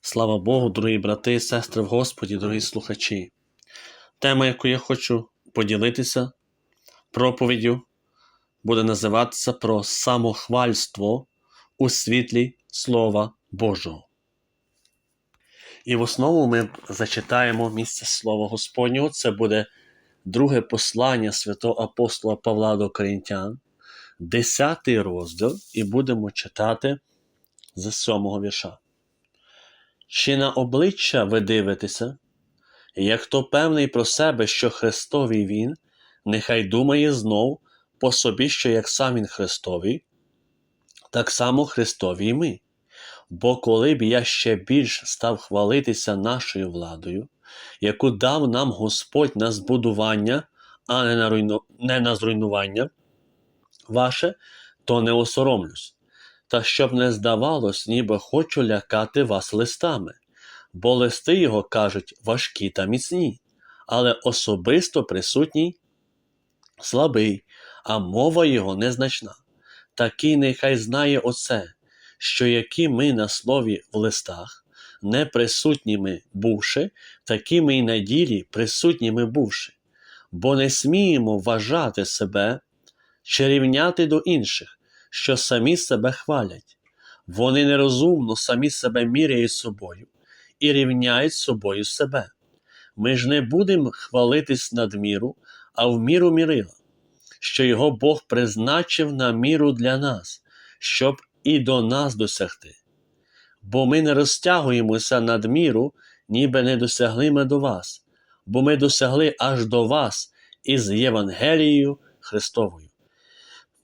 Слава Богу, дорогі брати і сестри в Господі, дорогі слухачі. Тема, яку я хочу поділитися проповіддю, буде називатися про самохвальство у світлі Слова Божого. І в основу ми зачитаємо місце Слова Господнього. Це буде друге послання святого апостола Павла до Корінтян, 10 розділ, і будемо читати з 7 вірша. Чи на обличчя ви дивитеся? Як хто певний про себе, що Христовий Він, нехай думає знов по собі, що як сам Він Христовий, так само Христові й ми. Бо коли б я ще більш став хвалитися нашою владою, яку дав нам Господь на збудування, а не на, руйну... не на зруйнування ваше, то не осоромлюсь та щоб не здавалось, ніби хочу лякати вас листами, бо листи його кажуть важкі та міцні, але особисто присутній слабий, а мова його незначна. Такий нехай знає оце, що які ми на слові в листах, не присутніми бувши, такі ми й на ділі присутніми бувши, бо не сміємо вважати себе чи рівняти до інших що самі себе хвалять. Вони нерозумно самі себе міряють собою і рівняють собою себе. Ми ж не будемо хвалитись надміру, а в міру мірила, що його Бог призначив на міру для нас, щоб і до нас досягти. Бо ми не розтягуємося надміру, ніби не досягли ми до вас, бо ми досягли аж до вас із Євангелією Христовою.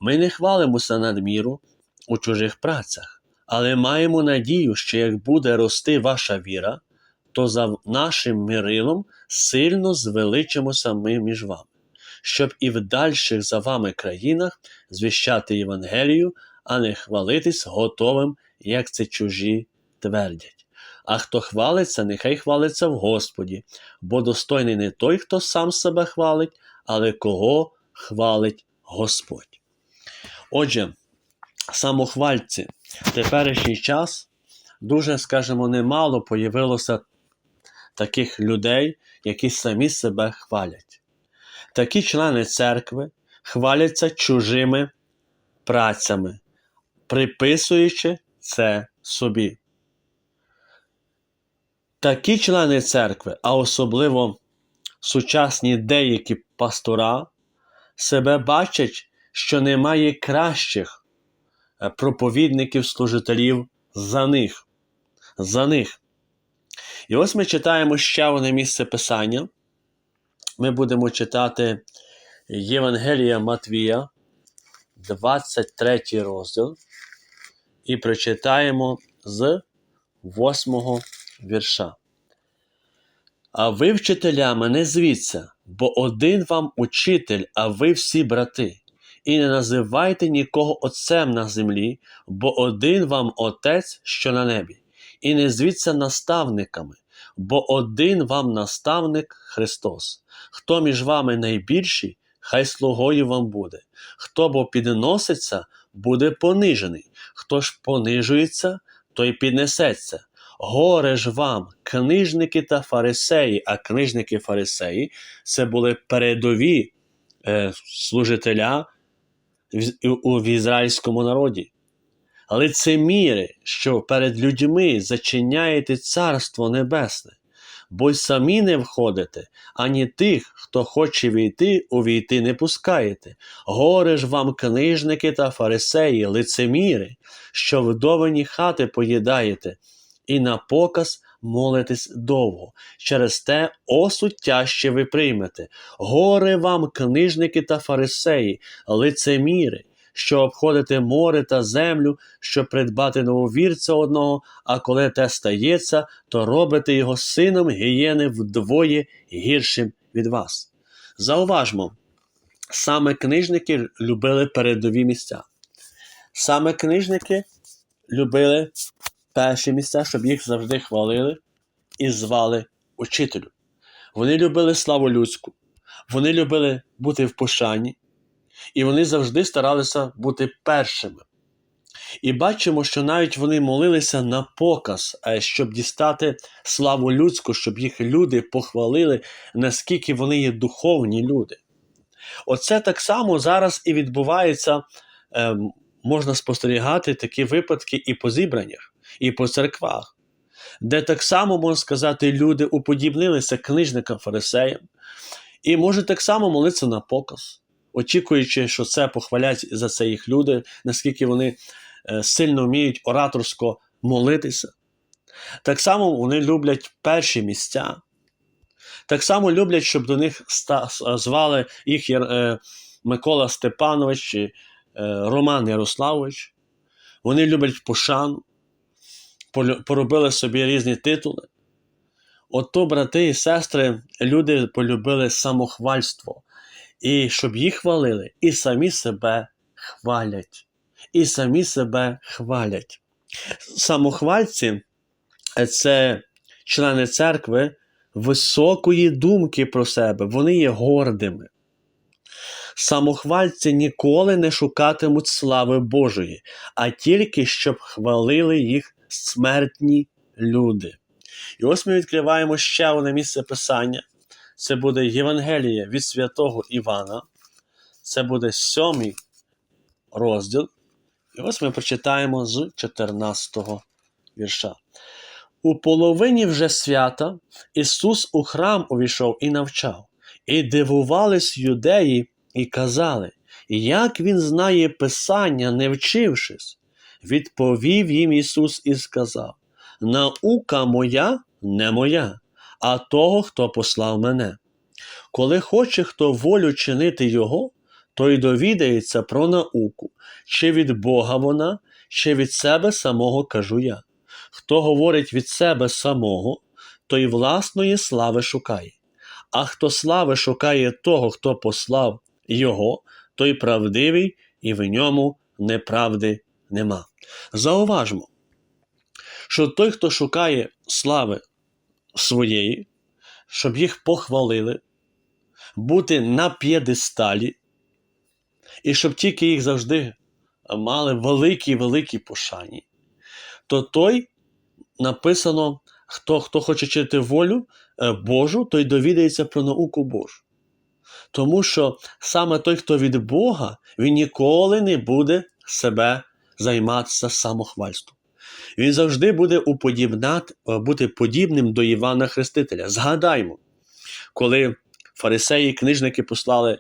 Ми не хвалимося надміру у чужих працях, але маємо надію, що як буде рости ваша віра, то за нашим мирилом сильно звеличимося ми між вами, щоб і в дальших за вами країнах звіщати Євангелію, а не хвалитись готовим, як це чужі твердять. А хто хвалиться, нехай хвалиться в Господі, бо достойний не той, хто сам себе хвалить, але кого хвалить Господь. Отже, самохвальці в теперішній час дуже, скажімо, немало появилося таких людей, які самі себе хвалять. Такі члени церкви хваляться чужими працями, приписуючи це собі. Такі члени церкви, а особливо сучасні деякі пастора, себе бачать що немає кращих е, проповідників, служителів за них. За них. І ось ми читаємо ще одне місце Писання. Ми будемо читати Євангелія Матвія, 23 розділ, і прочитаємо з 8 вірша. А ви, вчителями, не звіться, бо один вам учитель, а ви всі брати і не називайте нікого Отцем на землі, бо один вам Отець, що на небі, і не звіться наставниками, бо один вам наставник Христос. Хто між вами найбільший, хай слугою вам буде. Хто бо підноситься, буде понижений, хто ж понижується, той піднесеться. Горе ж вам, книжники та фарисеї, а книжники фарисеї це були передові е, служителя у ізраїльському народі. Але це міри, що перед людьми зачиняєте Царство Небесне, бо й самі не входите, ані тих, хто хоче війти, увійти не пускаєте. Горе ж вам, книжники та фарисеї, лицеміри, що вдовані хати поїдаєте, і на показ молитесь довго. Через те осуд тяжче ви приймете. Горе вам, книжники та фарисеї, лицеміри, що обходите море та землю, щоб придбати нововірця одного, а коли те стається, то робите його сином гієни вдвоє гіршим від вас. Зауважмо, саме книжники любили передові місця. Саме книжники любили перші місця, щоб їх завжди хвалили і звали учителю. Вони любили славу людську, вони любили бути в пошані, і вони завжди старалися бути першими. І бачимо, що навіть вони молилися на показ, щоб дістати славу людську, щоб їх люди похвалили, наскільки вони є духовні люди. Оце так само зараз і відбувається, е, можна спостерігати такі випадки і по зібраннях, і по церквах, де так само, можна сказати, люди уподібнилися книжникам фарисеям, і можуть так само молитися на показ, очікуючи, що це похвалять за це їх люди, наскільки вони е, сильно вміють ораторсько молитися. Так само вони люблять перші місця. Так само люблять, щоб до них звали їх е, Микола Степанович чи Роман Ярославович. Вони люблять пошану, поробили собі різні титули. Ото, брати і сестри, люди полюбили самохвальство, і щоб їх хвалили, і самі себе хвалять. І самі себе хвалять. Самохвальці е, це члени церкви високої думки про себе, вони є гордими. Самохвальці ніколи не шукатимуть слави Божої, а тільки щоб хвалили їх смертні люди. І ось ми відкриваємо ще одне місце писання. Це буде Євангеліє від святого Івана. Це буде сьомий розділ. І ось ми прочитаємо з 14 вірша. У половині вже свята Ісус у храм увійшов і навчав, і дивувались юдеї, і казали, як він знає Писання, не вчившись. Відповів їм Ісус і сказав: Наука моя не моя, а того, хто послав мене. Коли хоче хто волю чинити Його, той довідається про науку, чи від Бога вона, чи від себе самого кажу я. Хто говорить від себе самого, той власної слави шукає. А хто слави шукає того, хто послав Його, той правдивий, і в ньому неправди нема. Зауважмо, що той, хто шукає слави своєї, щоб їх похвалили, бути на п'єдесталі, і щоб тільки їх завжди мали великі великі пошані, то той написано, хто, хто хоче чити волю е, Божу, той довідається про науку Божу. Тому що саме той, хто від Бога, він ніколи не буде себе займатися самохвальством. Він завжди буде уподібнати, е, бути подібним до Івана Хрестителя. Згадаймо, коли фарисеї і книжники послали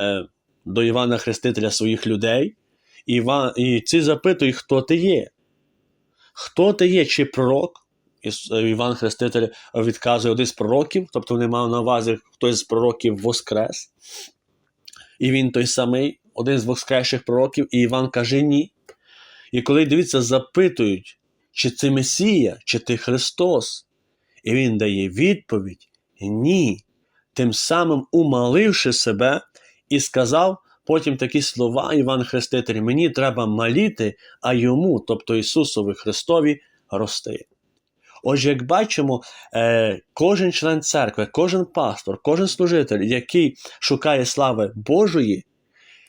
е, до Івана Хрестителя своїх людей, Іван, і ці запитують, хто ти є. Хто ти є, чи пророк? Е, Іван Хреститель відказує один з пророків, тобто вони мав на увазі хтось з пророків воскрес. І він той самий, один з воскресших пророків, і Іван каже ні. І коли дивіться, запитують, чи це Месія, чи ти Христос, і він дає відповідь ні, тим самим умаливши себе, і сказав потім такі слова Іван Хреститель: мені треба маліти, а йому, тобто Ісусові Христові, рости. Отже, як бачимо, е, кожен член церкви, кожен пастор, кожен служитель, який шукає слави Божої,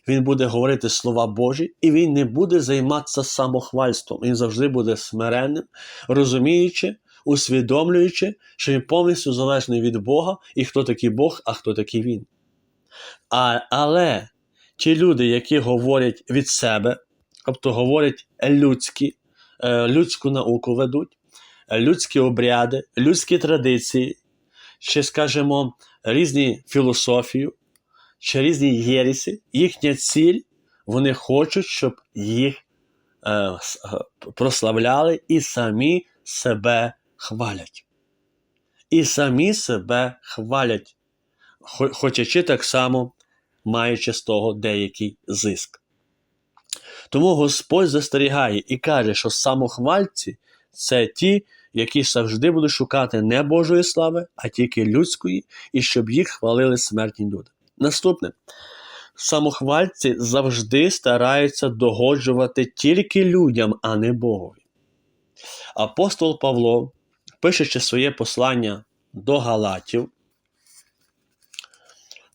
він буде говорити слова Божі, і він не буде займатися самохвальством. Він завжди буде смиренним, розуміючи, усвідомлюючи, що він повністю залежний від Бога, і хто такий Бог, а хто такий він. А, але ті люди, які говорять від себе, тобто говорять людські, е, людську науку ведуть, людські обряди, людські традиції, чи, скажімо, різні філософію, чи різні єресі, їхня ціль, вони хочуть, щоб їх е, е, прославляли і самі себе хвалять. І самі себе хвалять, хо- хочучи так само, маючи з того деякий зиск. Тому Господь застерігає і каже, що самохвальці це ті, які завжди будуть шукати не Божої слави, а тільки людської, і щоб їх хвалили смертні люди. Наступне. Самохвальці завжди стараються догоджувати тільки людям, а не Богові. Апостол Павло, пишучи своє послання до Галатів,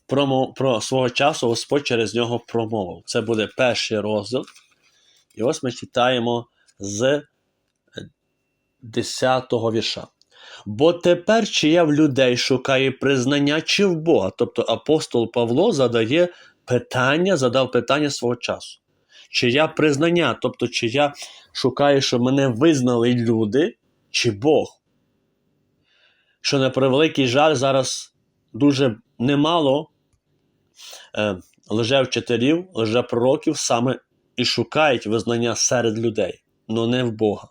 про, про свого часу Господь через нього промовив. Це буде перший розділ, І ось ми читаємо з 10-го вірша. Бо тепер чи я в людей шукає признання, чи в Бога. Тобто апостол Павло задає питання, задав питання свого часу. Чи я признання, тобто, чи я шукаю, щоб мене визнали люди, чи Бог. Що на превеликий жаль, зараз дуже немало е, лжевчителів, лжепророків саме і шукають визнання серед людей, але не в Бога.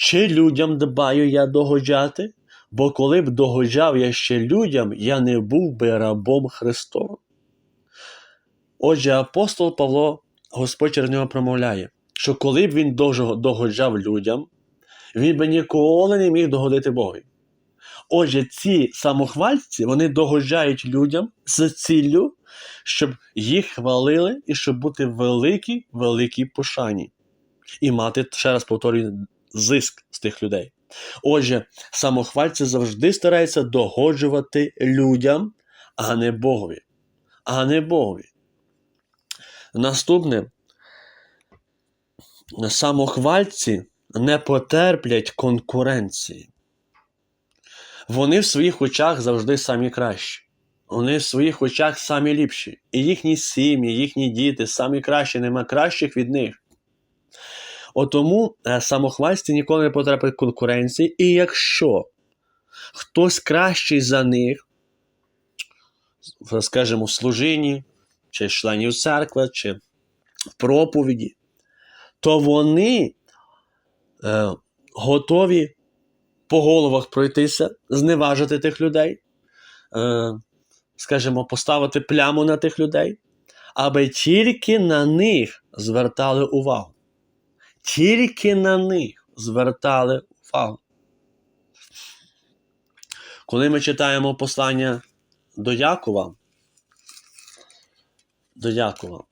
Чи людям дбаю я догоджати? Бо коли б догоджав я ще людям, я не був би рабом Христовим. Отже, апостол Павло, Господь через нього промовляє, що коли б він догоджав людям, він би ніколи не міг догодити Богові. Отже, ці самохвальці вони догоджають людям з ціллю, щоб їх хвалили і щоб бути великі, великій пошані. І мати, ще раз повторюю, зиск з тих людей. Отже, самохвальці завжди стараються догоджувати людям, а не Богові. А не Богові. Наступне. Самохвальці не потерплять конкуренції. Вони в своїх очах завжди самі кращі. Вони в своїх очах самі ліпші. І їхні сім'ї, їхні діти самі кращі, нема кращих від них. От тому е, самохвальці ніколи не потрапить конкуренції, і якщо хтось кращий за них, скажімо, в служінні, чи членів церкви, чи в проповіді, то вони е, готові по головах пройтися, зневажити тих людей, е, скажімо, поставити пляму на тих людей, аби тільки на них звертали увагу. Тільки на них звертали увагу. Коли ми читаємо послання до Якова, до Якова,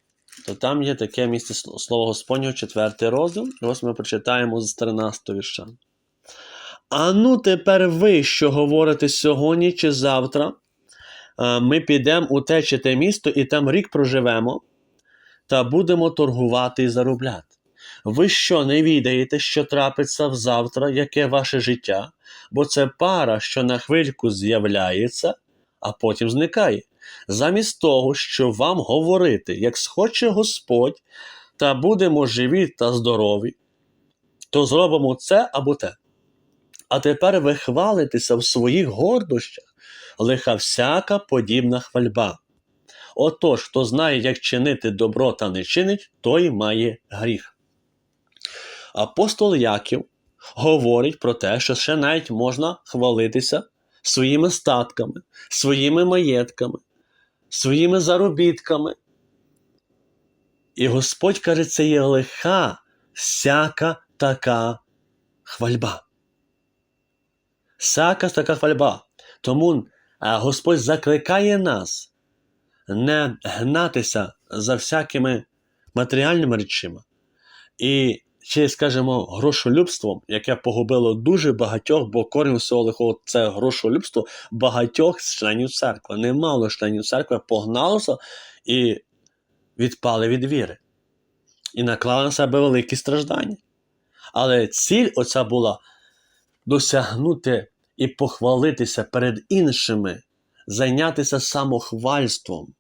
то там є таке місце слово Господнього, 4 розділ, і ось ми прочитаємо з 13 вірша. А ну тепер ви, що говорите сьогодні чи завтра, ми підемо у те чи те місто і там рік проживемо та будемо торгувати і заробляти. Ви що не відаєте, що трапиться завтра, яке ваше життя, бо це пара, що на хвильку з'являється, а потім зникає. Замість того, що вам говорити, як схоче Господь, та будемо живі та здорові, то зробимо це або те. А тепер ви хвалитеся в своїх гордощах, лиха всяка подібна хвальба. Отож, хто знає, як чинити добро та не чинить, той має гріх. Апостол Яків говорить про те, що ще навіть можна хвалитися своїми статками, своїми маєтками, своїми заробітками. І Господь каже, це є лиха всяка така хвальба. Всяка така хвальба. Тому а, Господь закликає нас не гнатися за всякими матеріальними речима і чи, скажімо, грошолюбством, яке погубило дуже багатьох, бо корінь всього лихого це грошолюбство багатьох членів церкви. Немало членів церкви погналося і відпали від віри. І наклали на себе великі страждання. Але ціль оця була досягнути і похвалитися перед іншими, зайнятися самохвальством,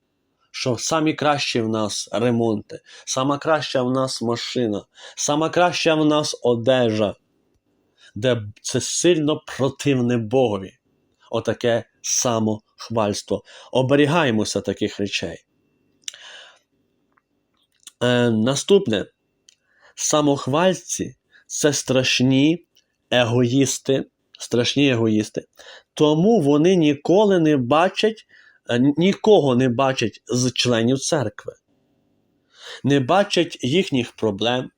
що самі кращі в нас ремонти, сама краща в нас машина, сама краща в нас одежа, де це сильно противне Богові. Отаке самохвальство. Оберігаємося таких речей. Е, Наступне. Самохвальці це страшні егоїсти, страшні егоїсти, тому вони ніколи не бачать, нікого не бачать з членів церкви, не бачать їхніх проблем,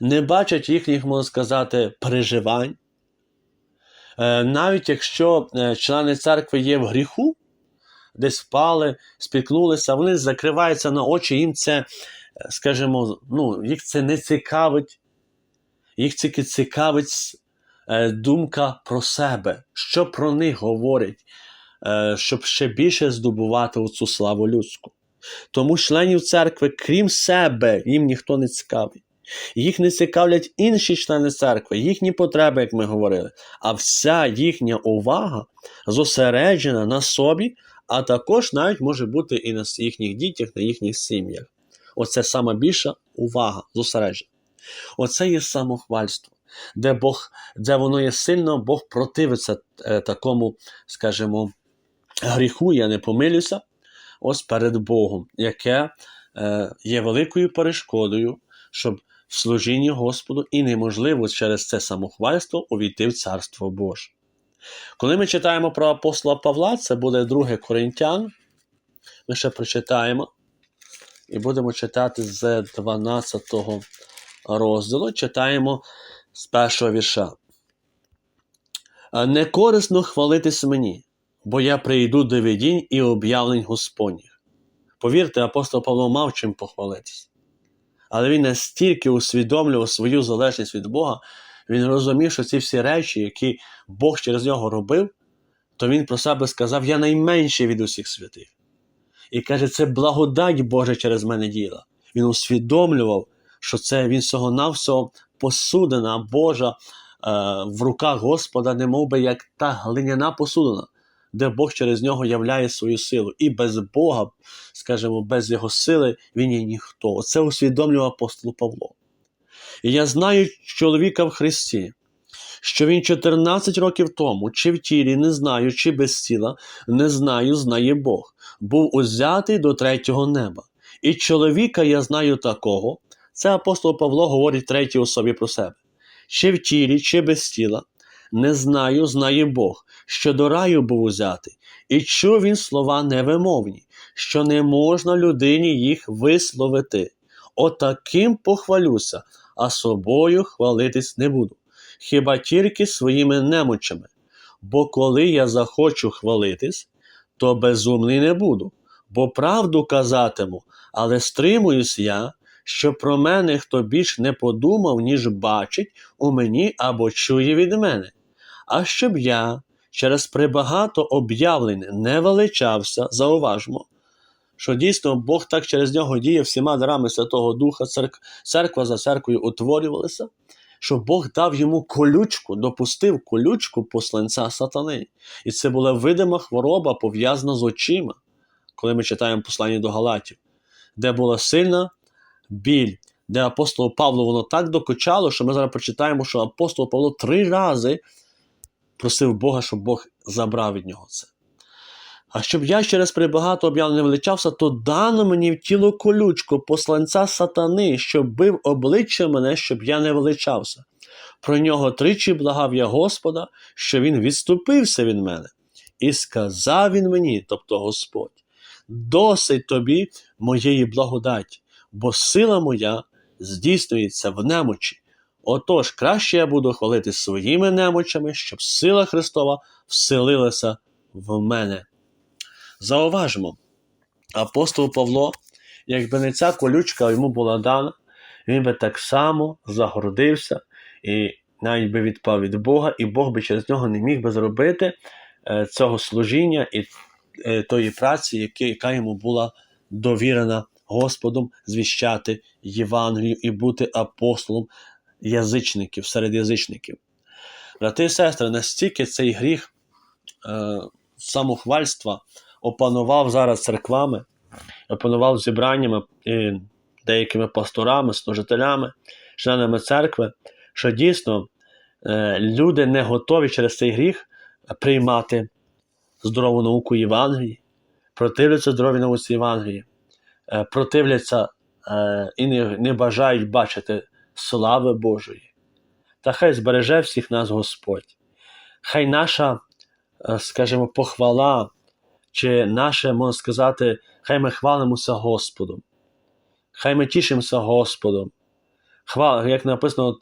не бачать їхніх, можна сказати, переживань. Е, Навіть якщо е, члени церкви є в гріху, десь впали, спіткнулися, вони закриваються на очі, їм це, е, скажімо, ну, їх це не цікавить. Їх тільки цікавить е, думка про себе, що про них говорять, е, щоб ще більше здобувати цю славу людську. Тому членів церкви, крім себе, їм ніхто не цікавий. Їх не цікавлять інші члени церкви, їхні потреби, як ми говорили, а вся їхня увага зосереджена на собі, а також навіть може бути і на їхніх дітях, на їхніх сім'ях. Оце сама більша увага зосереджена. Оце є самохвальство, де Бог, де воно є сильно, Бог противиться е, такому, скажімо, гріху, я не помилюся, ось перед Богом, яке е, є великою перешкодою, щоб в служінні Господу і неможливо через це самохвальство увійти в Царство Боже. Коли ми читаємо про апостола Павла, це буде 2 Коринтян, ми ще прочитаємо і будемо читати з 12 розділу, читаємо з першого вірша. Не корисно хвалитись мені, бо я прийду до видінь і об'явлень Господніх. Повірте, апостол Павло мав чим похвалитись. Але він настільки усвідомлював свою залежність від Бога, він розумів, що ці всі речі, які Бог через нього робив, то він про себе сказав: Я найменший від усіх святих. І каже, це благодать Божа через мене діла. Він усвідомлював, що це він всього навсього посудина Божа е, в руках Господа, немов би як та глиняна посудина, де Бог через нього являє свою силу. І без Бога, скажімо, без його сили він є ніхто. Оце усвідомлював апостол Павло. І я знаю чоловіка в Христі, що він 14 років тому, чи в тілі, не знаю, чи без тіла, не знаю, знає Бог, був узятий до третього неба. І чоловіка я знаю такого, це апостол Павло говорить третій особі про себе. Чи в тілі, чи без тіла, не знаю, знає Бог, що до раю був узятий, і чув він слова невимовні, що не можна людині їх висловити. Отаким похвалюся, а собою хвалитись не буду, хіба тільки своїми немочами. Бо коли я захочу хвалитись, то безумний не буду, бо правду казатиму, але стримуюсь я, що про мене хто більш не подумав, ніж бачить у мені або чує від мене. А щоб я через прибагато об'явлень не величався, зауважмо, що дійсно Бог так через нього діє всіма дарами Святого Духа, церк... церква за церквою утворювалася, що Бог дав йому колючку, допустив колючку посланця сатани. І це була видима хвороба, пов'язана з очима, коли ми читаємо послання до Галатів, де була сильна біль, де апостолу Павлу воно так докучало, що ми зараз прочитаємо, що апостол Павло три рази просив Бога, щоб Бог забрав від нього це. А щоб я через прибагато об'явлень не величався, то дано мені в тіло колючку посланця сатани, щоб бив обличчя мене, щоб я не величався. Про нього тричі благав я Господа, що він відступився від мене. І сказав він мені, тобто Господь, досить тобі моєї благодаті, бо сила моя здійснюється в немочі. Отож, краще я буду хвалити своїми немочами, щоб сила Христова вселилася в мене. Зауважимо, апостол Павло, якби не ця колючка йому була дана, він би так само загордився і навіть би відпав від Бога, і Бог би через нього не міг би зробити е, цього служіння і е, тої праці, яка йому була довірена Господом звіщати Євангелію і бути апостолом язичників серед язичників. Брати і сестри, настільки цей гріх е, самохвальства опанував зараз церквами, опанував зібраннями і деякими пасторами, служителями, членами церкви, що дійсно е, люди не готові через цей гріх приймати здорову науку Євангелії, противляться здоровій науці Євангелії, е, противляться е, і не, не бажають бачити слави Божої. Та хай збереже всіх нас Господь. Хай наша, скажімо, похвала чи наше, можна сказати, хай ми хвалимося Господом. Хай ми тішимося Господом. Хвал, Як написано,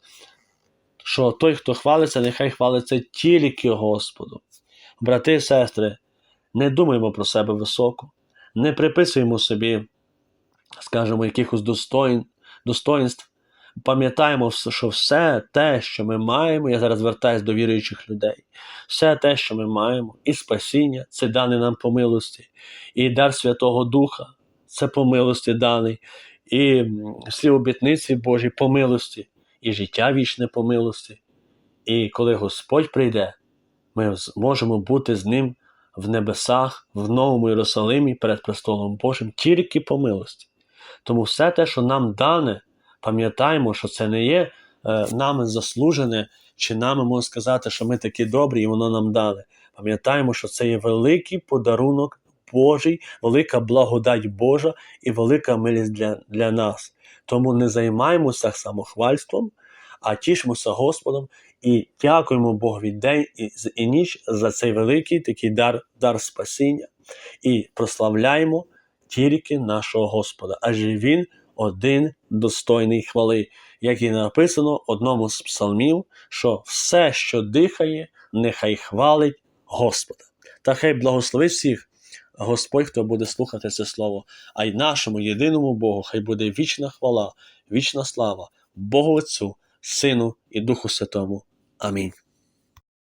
що той, хто хвалиться, нехай хвалиться тільки Господом. Брати і сестри, не думаємо про себе високо, не приписуємо собі, скажімо, якихось достоїн, достоїнств. Пам'ятаємо, що все те, що ми маємо, я зараз звертаюся до віруючих людей, все те, що ми маємо, і спасіння, це дане нам по милості, і дар Святого Духа, це по милості даний, і всі обітниці Божі по милості, і життя вічне по милості. І коли Господь прийде, ми зможемо бути з Ним в небесах, в Новому Єрусалимі перед престолом Божим тільки по милості. Тому все те, що нам дане, пам'ятаємо, що це не є е, нами заслужене, чи нами можна сказати, що ми такі добрі, і воно нам дали. Пам'ятаємо, що це є великий подарунок Божий, велика благодать Божа і велика милість для, для нас. Тому не займаємося самохвальством, а тішимося Господом і дякуємо Богові день і, і ніч за цей великий такий дар, дар спасіння. І прославляємо тільки нашого Господа, адже Він один достойний хвали, як і написано в одному з псалмів, що все, що дихає, нехай хвалить Господа. Та хай благословить всіх Господь, хто буде слухати це слово, а й нашому єдиному Богу, хай буде вічна хвала, вічна слава Богу Отцю, Сину і Духу Святому. Амінь.